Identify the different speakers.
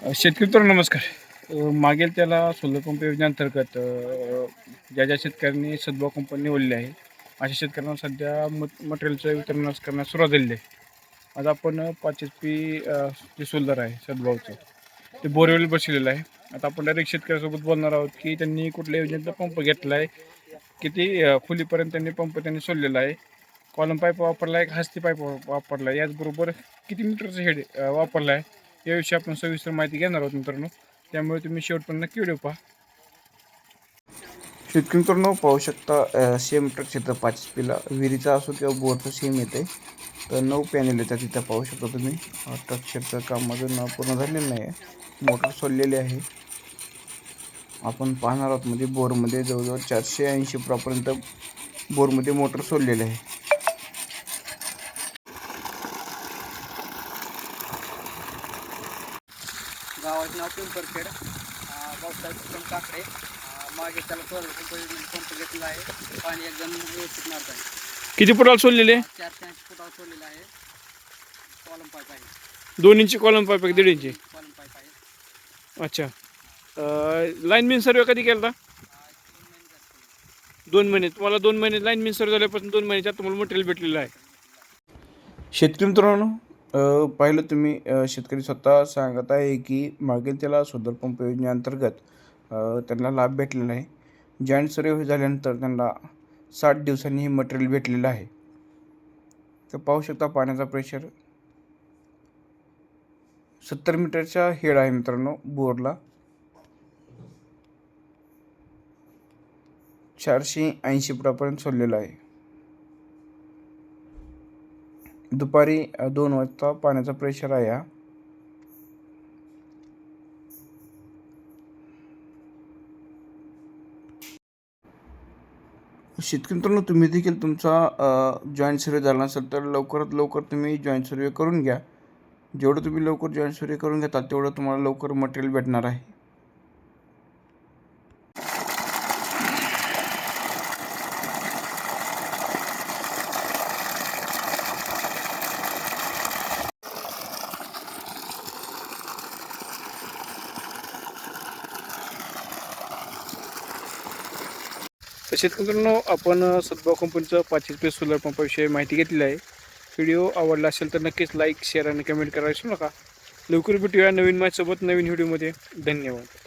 Speaker 1: शेतकरी तर नमस्कार. मागेल त्याला सोलर पंप योजनेअंतर्गत ज्या ज्या शेतकऱ्यांनी सद्भाव कंपनी निवडली आहे अशा शेतकऱ्यांना सध्या मट मटेरियलचं वितरण करण्यास सुरुवात झालेली आहे. आज आपण पाच एच पी जे सोलर आहे सद्भावचं ते बोरवेल बसलेलं आहे. आता आपण डायरेक्ट शेतकऱ्यासोबत बोलणार आहोत की त्यांनी कुठल्या योजनेचा पंप घेतला आहे किती खोलीपर्यंत त्यांनी पंप त्यांनी सोडलेला आहे कॉलम पाईप वापरला आहे हस्ती पाईप वापरला आहे याचबरोबर किती मीटरचं हेड वापरला आहे याविषयी आपण सविस्तर माहिती घेणार आहोत मित्रांनो. त्यामुळे तुम्ही शेवटपर्यंत नक्की व्हिडिओ पहा. शेतकरी मित्रांनो पाहू शकता सेम ट्रक क्षेत्र पाच पीला विहिरीचा असो किंवा बोरचं सेम येते. तर नऊ पॅनेल येतात तिथं पाहू शकता तुम्ही. ट्रक क्षेत्र काम अजून पूर्ण झालेलं नाही आहे मोटर सोडलेली आहे. आपण पाहणार आहोत म्हणजे बोरमध्ये जवळजवळ चारशे ऐंशी फुटापर्यंत बोरमध्ये मोटर सोडलेले आहे.
Speaker 2: गावाचं नाव पिंपरखेड. पावसाळ्यात पण काकडे. मागे त्याला सोलर पंप पंप घेतला आहे. पाणी एकदम व्यवस्थित मारत आहे.
Speaker 1: किती फुटाला सोडलेले?
Speaker 2: चारशे ऐंशी फुटावर सोडलेला आहे. कॉलम पाईप आहे.
Speaker 1: दोन इंची कॉलम पाईप आहे दीड इंची?
Speaker 2: कॉलम पाईप आहे.
Speaker 1: अच्छा. लाईन मिन सर्वे कधी केला होता
Speaker 2: अं, तीन महिने जास्त
Speaker 1: दोन महिने. तुम्हाला दोन महिने लाईन मिन सर्वे झाल्यापासून दोन महिन्याच्यात तुम्हाला मटेरियल भेटलेलं आहे. शेतकरी मित्रांनो पाहिलं तुम्ही शेतकरी स्वतः सांगत आहे की मागील त्याला सोलर पंप योजनेअंतर्गत त्यांना लाभ भेटलेला आहे. जॉईंट सर्वे झाल्यानंतर त्यांना साठ दिवसांनी हे मटेरियल भेटलेलं आहे. तर पाहू शकता पाण्याचा प्रेशर सत्तर मीटरचा हेड आहे मित्रांनो बोरला. चारशे ऐंशी फुटापर्यंत सोडलेलं आहे. दुपारी दोन वाजता पाण्याचा प्रेशर आहे हा. शेतकरी मित्रांनो तुम्ही देखील तुमचा जॉईंट सर्वे झाला नसेल तर लवकरात लवकर तुम्ही जॉईंट सर्वे करून घ्या. जेवढं तुम्ही लवकर जॉईंट सर्वे करून घेता तेवढं तुम्हाला लवकर मटेरियल भेटणार आहे. तर शेतकरी मित्रांनो आपण सद्भाव कंपनीचं पाच एच पी सोलर पंपाविषयी माहिती घेतलेली आहे. व्हिडिओ आवडला असेल तर नक्कीच लाईक शेअर आणि कमेंट करायला विसरू नका. लवकर भेटूया नवीन माझ्यासोबत नवीन व्हिडिओमध्ये. धन्यवाद.